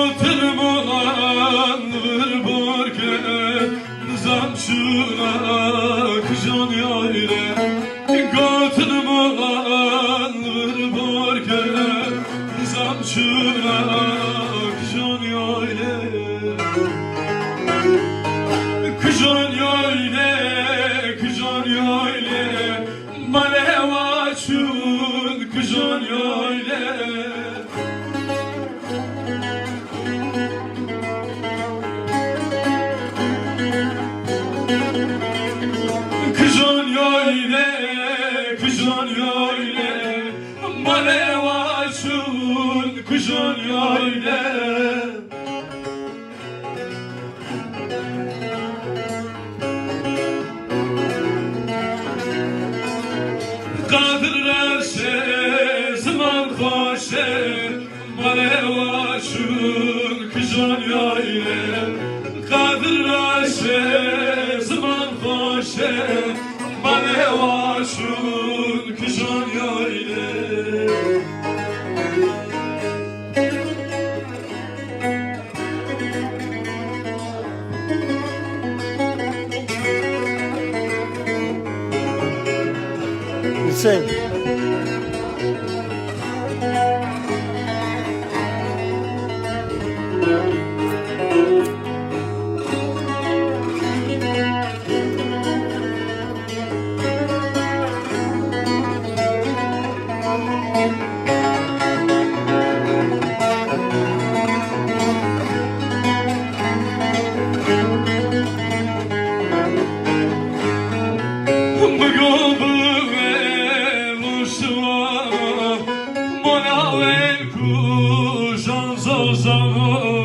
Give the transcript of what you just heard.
Götürüm olan vır borke Zamşuna kıcan yayre Götürüm olan vır borke Zamşuna kıcan yayre Kıcan yayre, kıcan yayre Mane vaçun kıcan yayre kıcan yayle Mane vaçun kıcan yayle Kadir rəşe, zaman xoşe Mane vaçun kıcan yayle Kadir zaman Mane vaçun Same. Jean so Jean